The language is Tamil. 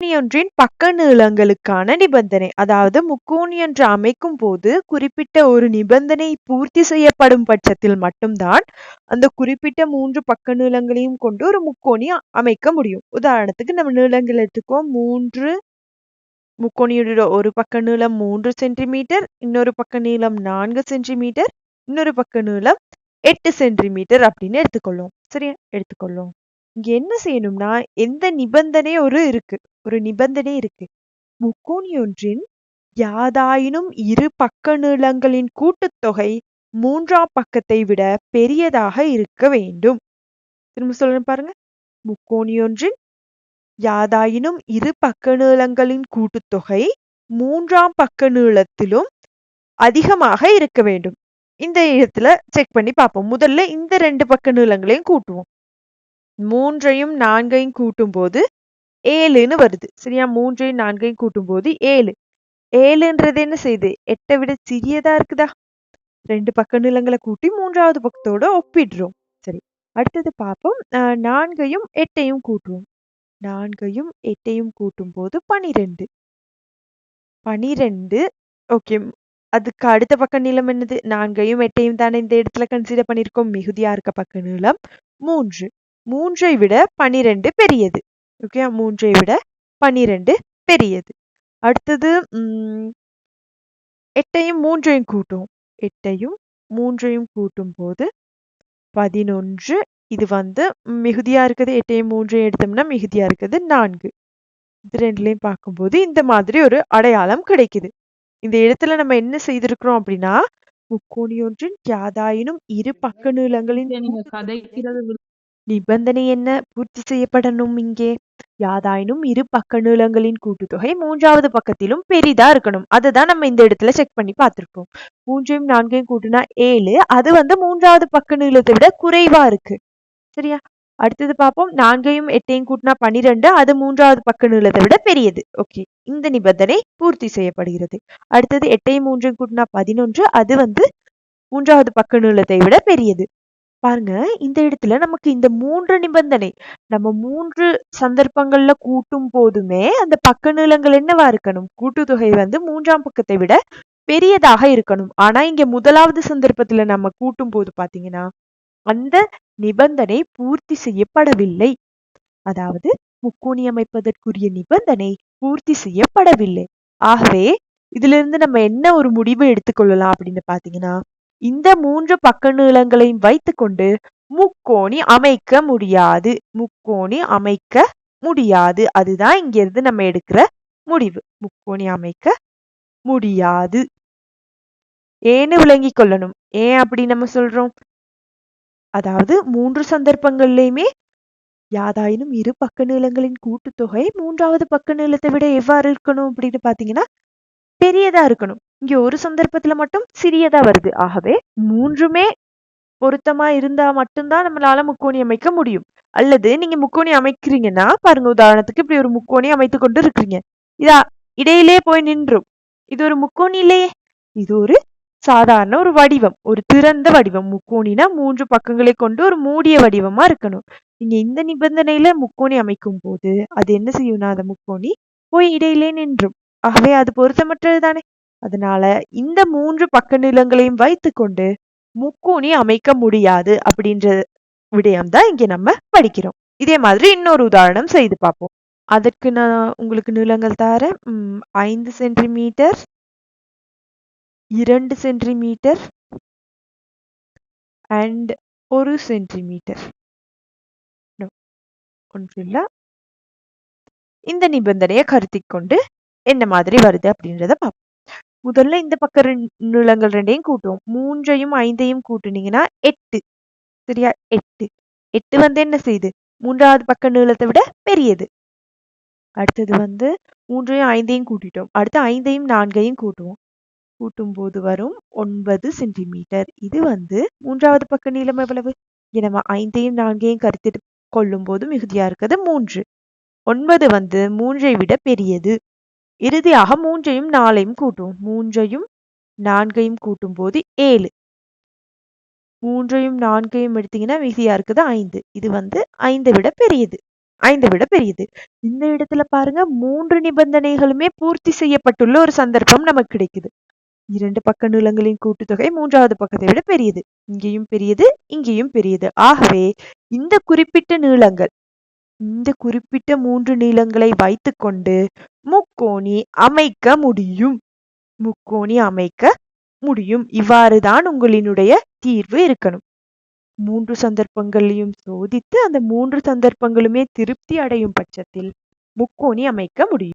முக்கோணியொன்றின் பக்க நீளங்களுக்கான நிபந்தனை. அதாவது முக்கோணியொன்று அமைக்கும் போது குறிப்பிட்ட ஒரு நிபந்தனை பூர்த்தி செய்யப்படும் பட்சத்தில் மட்டும்தான் அந்த குறிப்பிட்ட மூன்று பக்க நீளங்களையும் கொண்டு ஒரு முக்கோணி அமைக்க முடியும். உதாரணத்துக்கு நம்ம நீளங்கள் எடுத்துக்கோ மூன்று முக்கோணியோட ஒரு பக்க நீளம் மூன்று சென்டிமீட்டர் இன்னொரு பக்க நீளம் நான்கு சென்டிமீட்டர் இன்னொரு பக்க நீளம் எட்டு சென்டிமீட்டர் அப்படின்னு எடுத்துக்கொள்ளும் சரியா? எடுத்துக்கொள்ளும் இங்க என்ன செய்யணும்னா எந்த நிபந்தனை ஒரு இருக்கு. ஒரு நிபந்தனை இருக்கு. முக்கோணி ஒன்றின் யாதாயினும் இரு பக்க நீளங்களின் கூட்டுத்தொகை மூன்றாம் பக்கத்தை விட பெரியதாக இருக்க வேண்டும். திரும்ப சொல்லுங்க பாருங்க. முக்கோணி ஒன்றின் யாதாயினும் இரு பக்க நீளங்களின் கூட்டுத்தொகை மூன்றாம் பக்க நீளத்திலும் அதிகமாக இருக்க வேண்டும். இந்த இடத்துல செக் பண்ணி பார்ப்போம். முதல்ல இந்த ரெண்டு பக்க நீளங்களையும் கூட்டுவோம். மூன்றையும் நான்கையும் கூட்டும் போது ஏழுன்னு வருது. சரியா? மூன்றையும் நான்கையும் கூட்டும் போது ஏழு. ஏழுன்றது என்ன செய்யுது எட்டை விட சிறியதா இருக்குதா? ரெண்டு பக்க நிலங்களை கூட்டி மூன்றாவது பக்கத்தோட ஒப்பிடுறோம். சரி அடுத்தது பார்ப்போம். நான்கையும் எட்டையும் கூட்டுவோம். நான்கையும் எட்டையும் கூட்டும் போது பனிரெண்டு. பனிரெண்டு ஓகே. அதுக்கு அடுத்த பக்க நீளம் என்னது? நான்கையும் எட்டையும் தானே இந்த இடத்துல கன்சிடர் பண்ணியிருக்கோம். மிகுதியா இருக்க பக்க நீளம் மூன்று. மூன்றை விட பனிரெண்டு பெரியது. ஓகே மூன்றை விட பனிரெண்டு பெரியது. அடுத்தது எட்டையும் மூன்றையும் கூட்டும். எட்டையும் மூன்றையும் கூட்டும் போது பதினொன்று. இது வந்து மிகுதியா இருக்குது. எட்டையும் மூன்றையும் எடுத்தோம்னா மிகுதியா இருக்குது. நான்கு. இது ரெண்டுலையும் பார்க்கும்போது இந்த மாதிரி ஒரு அடையாளம் கிடைக்குது. இந்த இடத்துல நம்ம என்ன செய்திருக்கிறோம் அப்படின்னா முக்கோணி ஒன்றின் யாதாயினும் இரு பக்க நீளங்களின் நிபந்தனை என்ன? பூர்த்தி செய்யப்படணும் இங்கே. யாதாயினும் இரு பக்க நீளங்களின் கூட்டுத்தொகை மூன்றாவது பக்கத்திலும் பெரிதா இருக்கணும். அதுதான் நம்ம இந்த இடத்துல செக் பண்ணி பார்த்துருக்கோம் மூன்றையும் நான்கையும் கூட்டுனா ஏழு. அது வந்து மூன்றாவது பக்க நீளத்தை விட குறைவா இருக்கு. சரியா? அடுத்தது பார்ப்போம். நான்கையும் எட்டையும் கூட்டினா பன்னிரெண்டு. அது மூன்றாவது பக்க நீளத்தை விட பெரியது. ஓகே. இந்த நிபந்தனை பூர்த்தி செய்யப்படுகிறது. அடுத்தது எட்டையும் மூன்றையும் கூட்டினா பதினொன்று. அது வந்து மூன்றாவது பக்க நீளத்தை விட பெரியது. பாருங்க இந்த இடத்துல நமக்கு இந்த மூன்று நிபந்தனை. நம்ம மூன்று சந்தர்ப்பங்கள்ல கூட்டும் போதுமே அந்த பக்க நீளங்கள் என்னவா இருக்கணும்? கூட்டுத்தொகை வந்து மூன்றாம் பக்கத்தை விட பெரியதாக இருக்கணும். ஆனா இங்க முதலாவது சந்தர்ப்பத்துல நம்ம கூட்டும் போது பாத்தீங்கன்னா அந்த நிபந்தனை பூர்த்தி செய்யப்படவில்லை. அதாவது முக்கோணி அமைப்பதற்குரிய நிபந்தனை பூர்த்தி செய்யப்படவில்லை. ஆகவே இதுல இருந்து நம்ம என்ன ஒரு முடிவு எடுத்துக்கொள்ளலாம் அப்படின்னு பாத்தீங்கன்னா இந்த மூன்று பக்க நீளங்களையும் வைத்துக்கொண்டு முக்கோணி அமைக்க முடியாது. முக்கோணி அமைக்க முடியாது. அதுதான் இங்கிருந்து நம்ம எடுக்கிற முடிவு. முக்கோணி அமைக்க முடியாது. ஏன்னு விளங்கி கொள்ளணும். ஏன் அப்படி நம்ம சொல்றோம்? அதாவது மூன்று சந்தர்ப்பங்கள்லையுமே யாதாயினும் இரு பக்க நீளங்களின் கூட்டுத்தொகை மூன்றாவது பக்க நீளத்தை விட எவ்வாறு இருக்கணும் அப்படின்னு பாத்தீங்கன்னா பெரியதா இருக்கணும். இங்க ஒரு சந்தர்ப்பத்துல மட்டும் சிறியதா வருது. ஆகவே மூன்றுமே பொருத்தமா இருந்தா மட்டும்தான் நம்மளால முக்கோணி அமைக்க முடியும். அல்லது நீங்க முக்கோணி அமைக்கிறீங்கன்னா பாருங்க உதாரணத்துக்கு இப்படி ஒரு முக்கோணி அமைத்து கொண்டு இருக்கிறீங்க. இதா இடையிலே போய் நின்றும். இது ஒரு முக்கோணிலே இது ஒரு சாதாரண ஒரு வடிவம். ஒரு திறந்த வடிவம். முக்கோணினா மூன்று பக்கங்களை கொண்டு ஒரு மூடிய வடிவமா இருக்கணும். நீங்க இந்த நிபந்தனையில முக்கோணி அமைக்கும் போது அது என்ன செய்யும்னா அந்த முக்கோணி போய் இடையிலே நின்றும். ஆகவே அது பொருத்தமற்றது தானே? அதனால இந்த மூன்று பக்க நிலங்களையும் வைத்துக்கொண்டு முக்கோணி அமைக்க முடியாது அப்படின்ற விடயம் தான் இங்க நம்ம படிக்கிறோம். இதே மாதிரி இன்னொரு உதாரணம் செய்து பார்ப்போம். அதற்கு நான் உங்களுக்கு நிலங்கள் தரேன். ஐந்து சென்டிமீட்டர் இரண்டு சென்டிமீட்டர் அண்ட் ஒரு சென்டிமீட்டர். ஒன்றில்ல இந்த நிபந்தனையை கருத்தி கொண்டு என்ன மாதிரி வருது அப்படின்றத பார்ப்போம். முதல்ல இந்த பக்க நிலங்கள் ரெண்டையும் கூட்டுவோம். மூன்றையும் ஐந்தையும் கூட்டுனீங்கன்னா எட்டு. சரியா? எட்டு. எட்டு வந்து என்ன செய்யுது மூன்றாவது பக்க நீளத்தை விட பெரியது. அடுத்தது வந்து மூன்றையும் ஐந்தையும் கூட்டிட்டோம். அடுத்து ஐந்தையும் நான்கையும் கூட்டுவோம். கூட்டும் போது வரும் ஒன்பது சென்டிமீட்டர். இது வந்து மூன்றாவது பக்க நீளம் எவ்வளவு? நம்ம ஐந்தையும் நான்கையும் கருத்து கொள்ளும் போது மிகுதியா இருக்கிறது மூன்று. ஒன்பது வந்து மூன்றை விட பெரியது. இறுதியாக மூன்றையும் நாலையும் கூட்டுவோம். மூன்றையும் நான்கையும் கூட்டும் போது ஏழு. மூன்றையும் நான்கையும் எடுத்தீங்கன்னா மிகுதியா இருக்குது? ஐந்து. இது வந்து ஐந்தை விட பெரியது. ஐந்தை விட பெரியது. இந்த இடத்துல பாருங்க மூன்று நிபந்தனைகளுமே பூர்த்தி செய்யப்பட்டுள்ள ஒரு சந்தர்ப்பம் நமக்கு கிடைக்குது. இரண்டு பக்க நீளங்களின் கூட்டுத்தொகை மூன்றாவது பக்கத்தை விட பெரியது. இங்கேயும் பெரியது இங்கேயும் பெரியது. ஆகவே இந்த குறிப்பிட்ட நீளங்கள் இந்த குறிப்பிட்ட மூன்று நீளங்களை வைத்துக்கொண்டு முக்கோணி அமைக்க முடியும். முக்கோணி அமைக்க முடியும். இவ்வாறுதான் உங்களினுடைய தீர்வு இருக்கணும். மூன்று சந்தர்ப்பங்களையும் சோதித்து அந்த மூன்று சந்தர்ப்பங்களுமே திருப்தி அடையும் பட்சத்தில் முக்கோணி அமைக்க முடியும்.